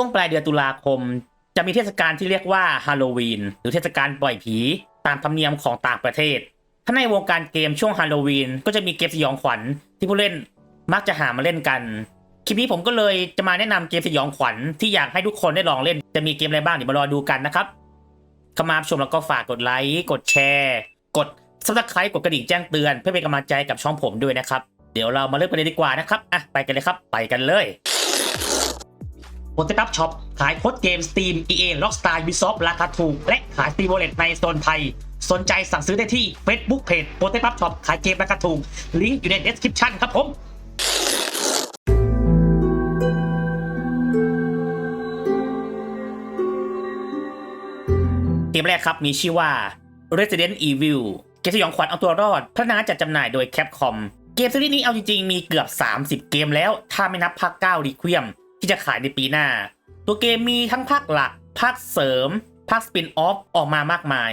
ช่วงปลายเดือนตุลาคม จะมีเทศกาลที่เรียกว่าฮาโลวีนหรือเทศกาลปล่อยผี ตามธรรมเนียมของต่างประเทศ ถ้าในวงการเกมช่วงฮาโลวีนก็จะมีเกมสยองขวัญที่ผู้เล่นมักจะหามาเล่นกัน คลิปนี้ผมก็เลยจะมาแนะนำเกมสยองขวัญที่อยากให้ทุกคนได้ลองเล่น จะมีเกมอะไรบ้างเดี๋ยวมารอดูกันนะครับเข้ามาชมแล้วก็ฝากกดไลค์ กดแชร์ กดซับสไครต์กดกระดิ่งแจ้งเตือนเพื่อเป็นกำลังใจกับช่องผมด้วยนะครับ เดี๋ยวเรามาเริ่มกันเลยดีกว่านะครับ อะ ไปกันเลยครับ ไปกันเลย โปเตปับช็อปขายโค้ดเกม Steam EA Rockstar Ubisoft ราคาถูก และขาย Steam Wallet ในโซนไทย สนใจสั่งซื้อได้ที่ Facebook Page โปเตปับช็อปขายเกมราคาถูก ลิงก์อยู่ใน description ครับผมเกมแรกครับมีชื่อว่า Resident Evil เกมสยองขวัญเอาตัวรอดพัฒนาจัดจำหน่ายโดย Capcom เกมซีรีส์นี้เอาจริงๆ มีเกือบ 30 เกมแล้ว ถ้าไม่นับภาค9 Requiem ที่จะขายในปีหน้า ตัวเกมมีทั้งภาคหลัก ภาคเสริม ภาคสปินออฟออกมามากมาย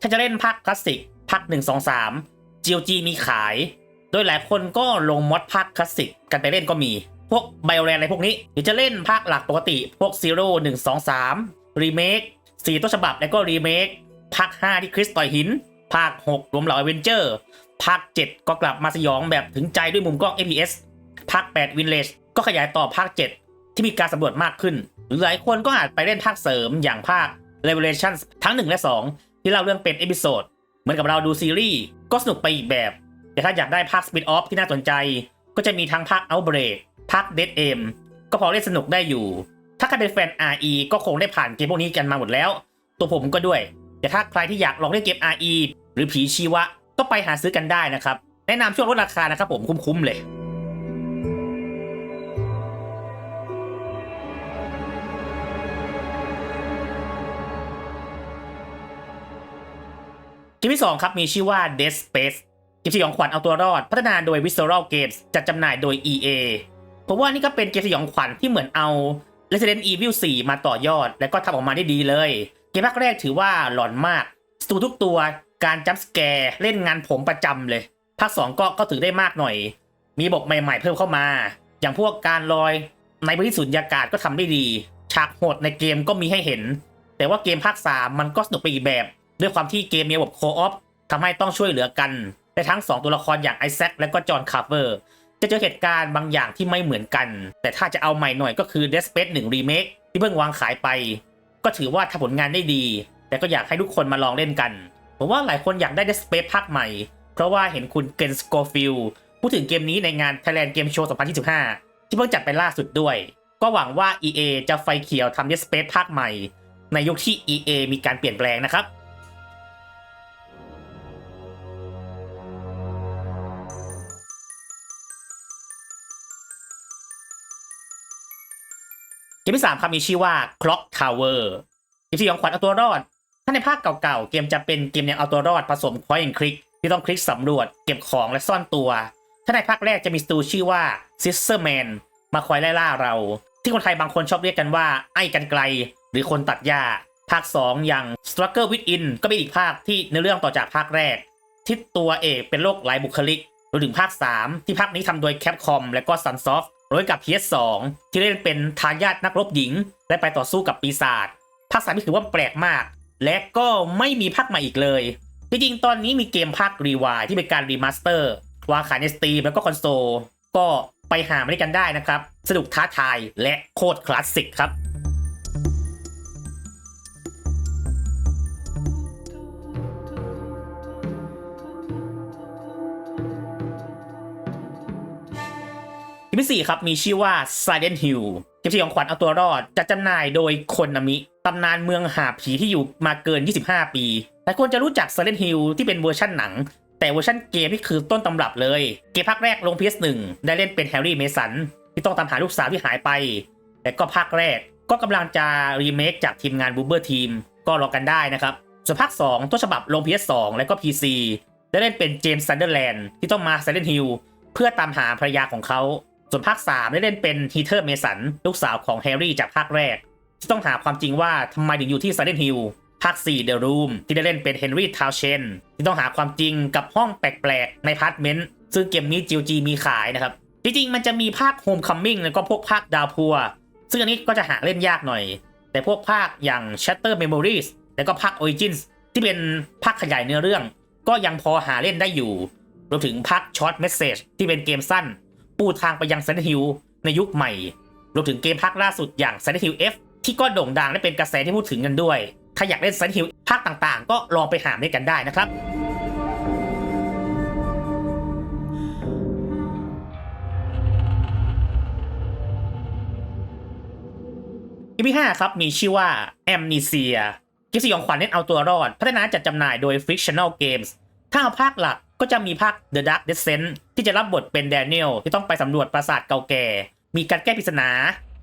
ถ้าจะเล่นภาคคลาสสิกภาค 1 2 3 GOG มีขาย โดยหลายคนก็ลงมอดภาคคลาสสิกกันไปเล่นก็มี พวกไบโอแรนอะไรพวกนี้หรือจะเล่นภาคหลักปกติ พวก Zero 1 2 3 รีเมค4ต้นฉบับแล้วก็รีเมคภาค 5 ที่คริสต่อยหิน ภาค 6 รวมเหล่าเอเวนเจอร์ ภาค 7 ก็กลับมาสยองแบบถึงใจด้วยมุมกล้อง APS ภาค 8 Village ก็ขยายต่อภาค 7 ที่มีการสำรวจมากขึ้น หรือหลายคนก็อาจไปเล่นภาคเสริมอย่างภาค Revelations ทั้ง 1 และ 2 ที่เล่าเรื่องเป็นเอพิโซดเหมือนกับเราดูซีรีส์ก็สนุกไปอีกแบบ แต่ถ้าอยากได้ภาค Spin Off ที่น่าสนใจ ก็จะมีทั้งภาค Outbreak ภาค Dead Aim ก็พอเล่นสนุกได้อยู่ ถ้าใครเป็นแฟน RE ก็คงได้ผ่านเกมพวกนี้กันมาหมดแล้ว ตัวผมก็ด้วย แต่ถ้าใครที่อยากลองเล่นเกม RE หรือผีชีวะก็ไปหาซื้อกันได้นะครับ แนะนำช่วงลดราคานะครับผมคุ้มๆเลย เกมที่ 2 ครับ มีชื่อว่า Dead Space เกมสยองขวัญเอาตัวรอด พัฒนาโดย Visceral Games จัดจำหน่ายโดย EA ผมว่านี่ก็เป็นเกมสยองขวัญที่เหมือนเอา Resident Evil 4 มาต่อยอด และก็ทำออกมาได้ดีเลย เกมภาคแรกถือว่าหลอนมากสตูทุกตัวการจัมป์สแกร์เล่นงานผมประจำเลย ภาค 2 ก็ก็ถือได้มากหน่อย มีบทใหม่ๆเพิ่มเข้ามา อย่างพวกการลอยในพื้นที่สุญญากาศก็ทำได้ดี ฉากโหดในเกมก็มีให้เห็น แต่ว่าเกมภาค 3 มันก็สนุกไปอีกแบบ ด้วยความที่เกมมีระบบโคออฟทำให้ต้องช่วยเหลือกันแต่ทั้ง 2 ตัวละครอย่างไอแซคและก็จอห์นคาร์เวอร์จะเจอเหตุการณ์บางอย่างที่ไม่เหมือนกัน แต่ถ้าจะเอาใหม่หน่อยก็คือ Dead Space 1 Remake ที่เพิ่งวางขายไป ก็ถือว่าทำผลงานได้ดี แต่ก็อยากให้ทุกคนมาลองเล่นกัน ผมว่าหลายคนอยากได้ Dead Space ภาคใหม่ เพราะว่าเห็นคุณเกนสโกฟิลพูดถึงเกมนี้ในงาน Thailand Game Show 2025 ที่เพิ่งจัดไปล่าสุดด้วย ก็หวังว่า EA จะไฟเขียวทำ Dead Space ภาคใหม่ ในยุคที่ EA มีการเปลี่ยนแปลงนะครับ เกมที่3ครับมีชื่อว่า Clock Tower เกมที่ของขวัญเอาตัวรอด ถ้าในภาคเก่าๆ เกมจะเป็นเกมแนวเอาตัวรอดผสม Point and Click ที่ต้องคลิกสำรวจ เก็บของและซ่อนตัว ถ้าในภาคแรกจะมีสตูชื่อว่า Sister Man มาคอยไล่ล่าเรา ที่คนไทยบางคนชอบเรียกกันว่า ไอ้กันไกล หรือคนตัดหญ้า ภาค 2 อย่าง Struggle Within ก็เป็นอีกภาคที่ในอเรื่องต่อจากภาคแรก ที่ตัวเอกเป็นโรคหลายบุคลิกรวมถึงภาค 3 ที่ภาคนี้ทำโดย Capcom และก็ Sunsoft โดยกับ PS2 ที่เล่นเป็นทายาทนักรบหญิง และไปต่อสู้กับปีศาจภาค3นี่ถือว่าแปลกมาก และก็ไม่มีภาคใหม่อีกเลยจริงๆตอนนี้มีเกมภาครีวายที่เป็นการรีมาสเตอร์วางขายในสตรีมแล้วก็คอนโซลก็ไปหามาด้กันได้นะครับ สนุกท้าทายและโคตรคลาสสิกครับ เกมที่ 4 ครับมีชื่อว่า Silent Hill เกมที่ของขวัญเอาตัวรอดจะจำหน่ายโดยคนนามิตำนานเมืองหาผีที่อยู่มาเกิน 25 ปีหลายคนจะรู้จัก Silent Hill ที่เป็นเวอร์ชั่นหนัง แต่เวอร์ชันเกมนี่คือต้นตำรับเลย เกมภาคแรกลง PS1 ได้เล่นเป็นแฮร์รี่เมสันที่ต้องตามหาลูกสาวที่หายไป แต่ก็ภาคแรกก็กำลังจะรีเมคจากทีมงานบูเบอร์ทีมก็รอกันได้นะครับส่วนภาค 2 ต้นฉบับลง PS2 และก็ PC ได้เล่นเป็นเจมส์ซันเดอร์แลนด์ที่ต้องมา Silent Hill เพื่อตามหาภรรยาของเขา ส่วนภาค3ได้เล่นเป็นฮีเทอร์เมสันลูกสาวของแฮร์รี่จากภาคแรก ที่ต้องหาความจริงว่าทำไมถึงอยู่ที่ Silent Hill ภาค 4 The Room ที่ได้เล่นเป็นเฮนรี่ทาวเชนที่ต้องหาความจริงกับห้องแปลกๆ ในพาร์ทเมนต์ซึ่งเกมนี้ GOG มีขายนะครับ จริงๆ มันจะมีภาค Homecoming แล้วก็พวกภาคดาวพัว ซึ่งอันนี้ก็จะหาเล่นยากหน่อย แต่พวกภาคอย่าง Shatter Memories แล้วก็ภาค Origins ที่เป็นภาคขยายเนื้อเรื่อง ก็ยังพอหาเล่นได้อยู่รวมถึงภาค Short Message ที่เป็นเกมสั้น ปูทางไปยัง Silent Hill ในยุคใหม่ รวมถึงเกมภาคล่าสุดอย่าง Silent Hill F ที่ก็โด่งดังและเป็นกระแสที่พูดถึงกันด้วย ถ้าอยากเล่น Silent Hill ภาคต่างๆ ก็ลองไปหาเล่นกันได้นะครับเกมที่5ครับมีชื่อว่า Amnesia เกมสยองขวัญเน้นเอาตัวรอด พัฒนาจัดจำหน่ายโดย Frictional Games ถ้าเอาภาคหลัก ก็จะมีภาค The Dark Descent ที่จะรับบทเป็นแดเนียลที่ต้องไปสำรวจปราสาทเก่าแก่ มีการแก้ปริศนา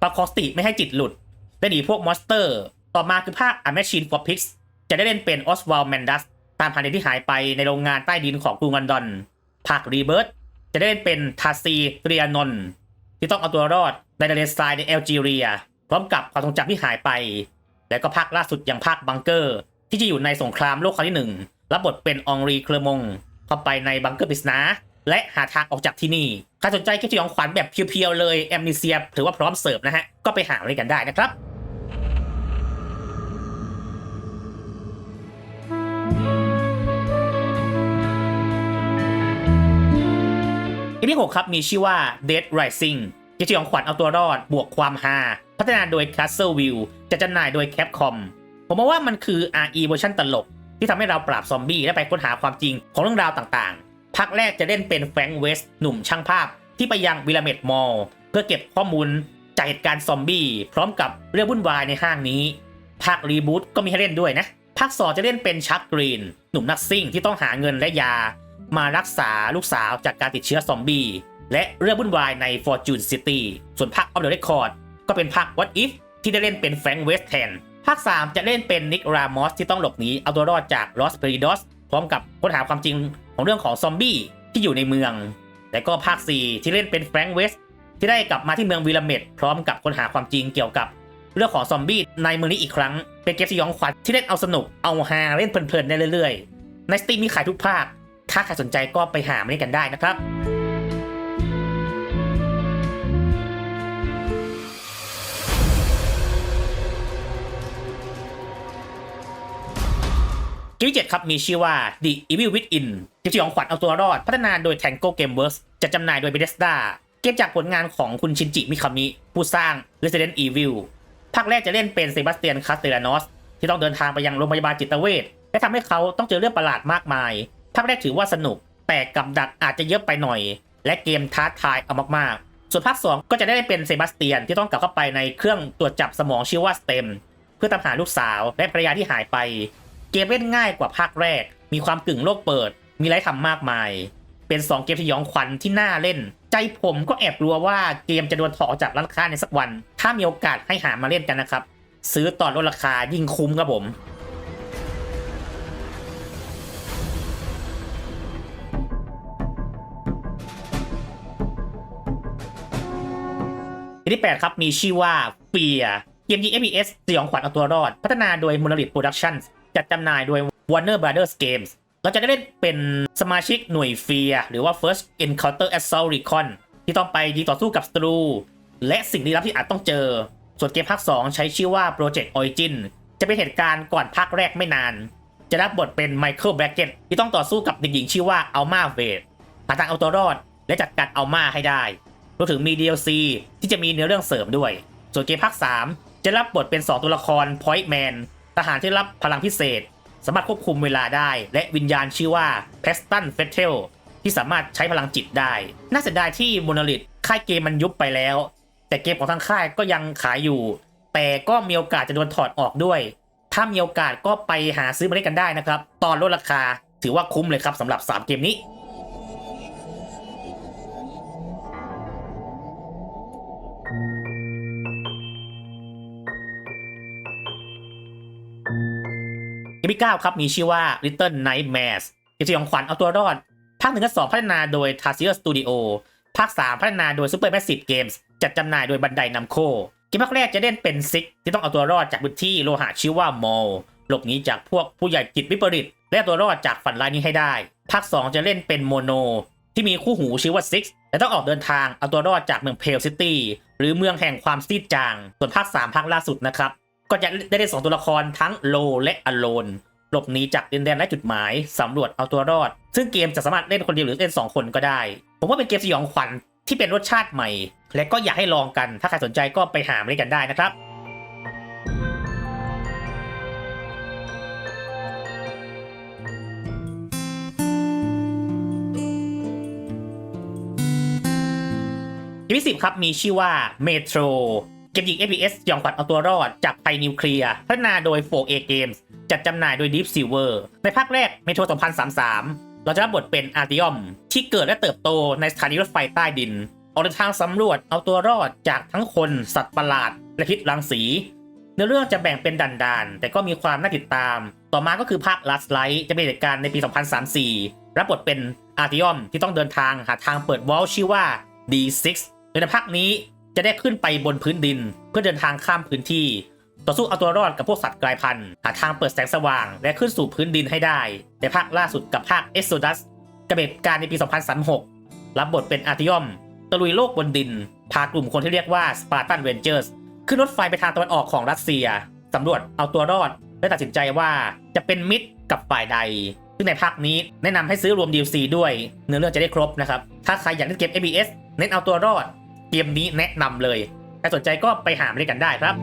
ประคองสติไม่ให้จิตหลุด และหนีพวกมอนสเตอร์ ต่อมาคือภาค A Machine for Pigs จะได้เล่นเป็น Oswald Mandas ตามพันเด็กที่หายไปในโรงงานใต้ดินของกรุงลอนดอนภาค Rebirth จะได้เล่นเป็นทาซีเรียนนท์ที่ต้องเอาตัวรอดในทะเลทรายในแอลจีเรีย พร้อมกับความทรงจำที่หายไป และก็ภาคล่าสุดอย่างภาคบังเกอร์ ที่จะอยู่ในสงครามโลกครั้งที่หนึ่งรับบทเป็นองรีเคลมง เข้าไปในบังเกอร์ปริศนาและหาทางออกจากที่นี่ใครสนใจเกมสยองขวัญแบบเพียวๆเลยแอมนิเซียถือว่าพร้อมเสิร์ฟนะฮะ ก็ไปหาเล่นกันได้นะครับเกมที่6ครับมีชื่อว่า Dead Rising เกมสยองขวัญเอาตัวรอดบวกความฮาพัฒนาโดย Castle View จะจำหน่ายโดย Capcom ผมมองว่ามันคือ RE เวอร์ชันตลก ที่ทำให้เราปราบซอมบี้และไปค้นหาความจริงของเรื่องราวต่างๆภาคแรกจะเล่นเป็นแฟรงค์เวสต์หนุ่มช่างภาพ ที่ไปยังวิลาเมดมอลเพื่อเก็บข้อมูลจากเหตุการณ์ซอมบี้พร้อมกับเรื่องวุ่นวายในห้างนี้ ภาครีบูตก็มีให้เล่นด้วยนะ ภาคสองจะเล่นเป็นชักกรีน หนุ่มนักซิ่งที่ต้องหาเงินและยา มารักษาลูกสาวจากการติดเชื้อซอมบี้และเรื่องวุ่นวายใน Fortune City ส่วนภาค of the Record ก็เป็นภาค What If ที่ได้เล่นเป็นแฟรงค์เวสต์แทน ภาค 3 จะเล่นเป็นนิกรามอสที่ต้องหลบหนีเอาตัวรอดจากลอสเปริดอสพร้อมกับค้นหาความจริงของเรื่องของซอมบี้ที่อยู่ในเมือง และก็ภาค 4 ที่เล่นเป็นแฟรงค์เวสที่ได้กลับมาที่เมืองวิลาเมดพร้อมกับค้นหาความจริงเกี่ยวกับเรื่องของซอมบี้ในเมืองนี้อีกครั้ง เป็นเกมสยองขวัญที่เล่นเอาสนุกเอาฮาเล่นเพลินๆได้เรื่อยๆ ในสตรีมมีขายทุกภาค ถ้าใครสนใจก็ไปหามาเล่นกันได้นะครับ เกมที่7ครับมีชื่อว่า The Evil Within เกมสยองขวัญเอาตัวรอด พัฒนาโดย Tango Gameworks จะจำหน่ายโดย Bethesda เกมจากผลงานของคุณชินจิมิคามิ ผู้สร้าง Resident Evil ภาคแรกจะเล่นเป็นเซบาสเตียนคาสเตลานอสที่ต้องเดินทางไปยังโรงพยาบาลจิตเวชและทำให้เขาต้องเจอเรื่องประหลาดมากมาย ภาคแรกถือว่าสนุก แต่กับดักอาจจะเยอะไปหน่อย และเกมท้าทายเอามากๆ ส่วนภาค 2 ก็จะได้เป็นเซบาสเตียนที่ต้องกลับเข้าไปในเครื่องตรวจจับสมองชื่อว่าสเต็มเพื่อตามหาลูกสาวและภรรยาที่หายไป เกมเล่นง่ายกว่าภาคแรก มีความกึ่งโลกเปิด มีไรทำมากมาย เป็น 2 เกมสยองขวัญที่น่าเล่น ใจผมก็แอบกลัวว่าเกมจะโดนถอดจากร้านค้าในสักวัน ถ้ามีโอกาสให้หามาเล่นกันนะครับ ซื้อตอนลดราคายิ่งคุ้มครับผมเกมที่8ครับมีชื่อว่าเฟียเกมยิง FPS สยองขวัญเอาตัวรอด พัฒนาโดย Monolith Productions จัดจำหน่ายโดย Warner Brothers Games เราจะได้เล่นเป็นสมาชิกหน่วยเฟียหรือว่า First Encounter Assault Recon ที่ต้องไปยิงต่อสู้กับศัตรู และสิ่งลี้ลับที่อาจต้องเจอ ส่วนเกมภาค 2 ใช้ชื่อว่า Project Origin จะเป็นเหตุการณ์ก่อนภาคแรกไม่นาน จะรับบทเป็น Michael Brackett ที่ต้องต่อสู้กับเด็กหญิงชื่อว่า Alma Wade หาทางเอาตัวรอด และจัดการ Alma ให้ได้รวมถึงมี DLC ที่จะมีเนื้อเรื่องเสริมด้วย ส่วนเกมภาค 3 จะรับบทเป็น 2 ตัวละคร Point Man ทหารที่รับพลังพิเศษ สามารถควบคุมเวลาได้ และวิญญาณชื่อว่า p e s t o n f e t t e l ที่สามารถใช้พลังจิตได้ น่าเสียดายที่ Monolith ค่ายเกมมันยุบไปแล้ว แต่เกมของทางค่ายก็ยังขายอยู่ แต่ก็มีโอกาสจะโดนถอดออกด้วย ถ้ามีโอกาสก็ไปหาซื้อมาเล่นกันได้นะครับ ตอนลดราคาถือว่าคุ้มเลยครับสำหรับ 3 เกมนี้ มที่9ครับมีชื่อว่า Little Nightmares เกมสยองขวัญเอาตัวรอด ภาคหนึ่งกับสองพัฒนาโดย t a s i e r Studio ภาค 3 พัฒนาโดย Supermassive Games จัดจำหน่ายโดยบันไดนำโคเกมภาคแรกจะเล่นเป็นซิกที่ต้องเอาตัวรอดจากพื้นที่โลหะชื่อว่ามอลหลบหนีจากพวกผู้ใหญ่จิตวิปริตและตัวรอดจากฝันร้ายนี้ให้ได้ ภาค 2 จะเล่นเป็นโมโน ที่มีคู่หูชื่อว่าซิกและต้องออกเดินทางเอาตัวรอดจากเมืองเพลซิตี้หรือเมืองแห่งความซีดจาง ส่วนภาค 3 ภาคล่าสุดนะครับ ก็จะได้ได้สองตัวละครทั้งโลและอโลนหลบหนีจากดินแดนและจุดหมายสำรวจเอาตัวรอด ซึ่งเกมจะสามารถเล่นคนเดียวหรือเล่น 2 คนก็ได้ ผมว่าเป็นเกมสยองขวัญที่เป็นรสชาติใหม่ และก็อยากให้ลองกันถ้าใครสนใจก็ไปหามาเล่นกันได้นะครับเกมที่10ครับมีชื่อว่า Metro เกมยิง FPS ยองขวัญเอาตัวรอดจากภัยนิวเคลียร์พัฒนาโดย 4A Games จัดจำหน่ายโดย Deep Silver ในภาคแรก Metro 2033 เราจะรับบทเป็นอาร์ติอม ที่เกิดและเติบโตในสถานีรถไฟใต้ดิน ออกเดินทางสำรวจเอาตัวรอดจากทั้งคนสัตว์ประหลาด และพิษรังสีเนื้อเรื่องจะแบ่งเป็นด่านๆ แต่ก็มีความน่าติดตาม ต่อมาก็คือภาค Last Light จะเป็นเหตุการณ์ในปี 2034 รับบทเป็นอาร์ติอมที่ต้องเดินทางหาทางเปิดวอลชื่อว่า D6 โดยในภาคนี้ จะได้ขึ้นไปบนพื้นดิน เพื่อเดินทางข้ามพื้นที่ ต่อสู้เอาตัวรอดกับพวกสัตว์กลายพันธุ์หาทางเปิดแสงสว่าง และขึ้นสู่พื้นดินให้ได้ ในภาคล่าสุดกับภาค Exodus กระเบ็ดการในปี 2036 รับบทเป็นอาร์ติอมตะลุยโลกบนดิน พากลุ่มคนที่เรียกว่า Spartan Rangers ขึ้นรถไฟไปทางตะวันออกของรัสเซียสำรวจเอาตัวรอดและตัดสินใจว่าจะเป็นมิตรกับฝ่ายใด ซึ่งในภาคนี้แนะนำให้ซื้อรวม DLC ด้วย เนื้อเรื่องจะได้ครบนะครับ ถ้าใครอยากเล่นเกม ABS เน้นเอาตัวรอด เกมนี้แนะนำเลยถ้าสนใจก็ไปหามาเล่นกันได้ครับ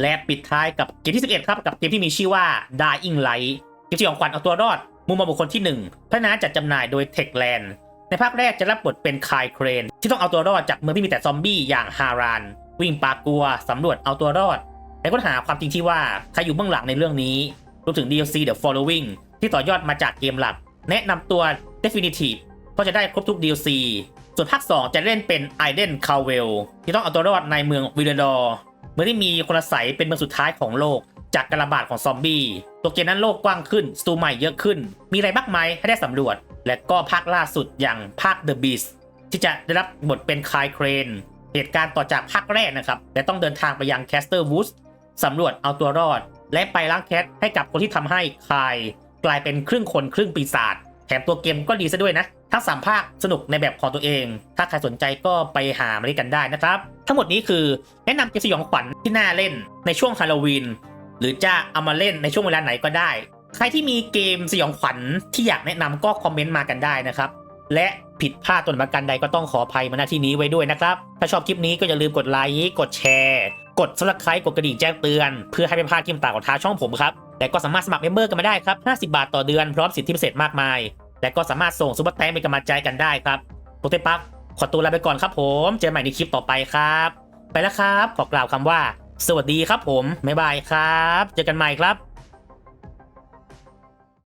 และปิดท้ายกับเกมที่ 11 ครับ กับเกมที่มีชื่อว่า Dying Light เกมที่ของขวัญเอาตัวรอด มุมมองบุคคลที่ 1 พัฒนาจัดจำหน่ายโดย Techland ในภาคแรกจะรับบทเป็นคายเครน ที่ต้องเอาตัวรอดจากเมืองที่มีแต่ซอมบี้อย่างฮาราน วิ่งปากกลัวสำรวจเอาตัวรอด และค้นหาความจริงที่ว่าใครอยู่เบื้องหลังในเรื่องนี้รวมถึง DLC The Following ที่ต่อยอดมาจากเกมหลัก แนะนำตัว Definitive ก็จะได้ครบทุก DLC ส่วนภาค 2 จะเล่นเป็นไอเดนคาเวลที่ต้องเอาตัวรอดในเมืองวิลเดอร์เมืองที่มีคนอาศัยเป็นเมืองสุดท้ายของโลกจากการระบาดของซอมบี้ ตัวเกมนั้นโลกกว้างขึ้นสตูใหม่เยอะขึ้น มีอะไรมากมายให้ได้สำรวจ และก็ภาคล่าสุดอย่างภาค The Beast ที่จะได้รับบทเป็นคายเครน เหตุการณ์ต่อจากภาคแรกนะครับและต้องเดินทางไปยังแคสเตอร์วูดสำรวจเอาตัวรอด และไปล้างแค้นให้กับคนที่ทำให้คาย กลายเป็นครึ่งคนครึ่งปีศาจแถมตัวเกมก็ดีซะด้วยนะ ทั้ง3ภาคสนุกในแบบของตัวเอง ถ้าใครสนใจก็ไปหามาเล่นกันได้นะครับ ทั้งหมดนี้คือแนะนำเกมสยองขวัญที่น่าเล่นในช่วงฮาโลวีนหรือจะเอามาเล่นในช่วงเวลาไหนก็ได้ ใครที่มีเกมสยองขวัญที่อยากแนะนำก็คอมเมนต์มากันได้นะครับ และผิดพลาดตนประกันใดก็ต้องขออภัยมาณที่นี้ไว้ด้วยนะครับ ถ้าชอบคลิปนี้ก็อย่าลืมกดไลค์ กดแชร์ กด subscribe กดกระดิ่งแจ้งเตือน เพื่อให้ไม่พลาดคลิปต่างของทางช่องผมครับ และก็สามารถสมัครเมมเบอร์กันมาได้ครับ 50 บาทต่อเดือนพร้อมสิทธิพิเศษมากมาย และก็สามารถส่งซุปเปอร์แตงเป็นกำลังใจกันได้ครับโปเตปักขอตัวลาไปก่อนครับผม เจอกันใหม่ในคลิปต่อไปครับ ไปแล้วครับ ขอกล่าวคำว่า สวัสดีครับผมบ๊ายบายครับ เจอกันใหม่ครับ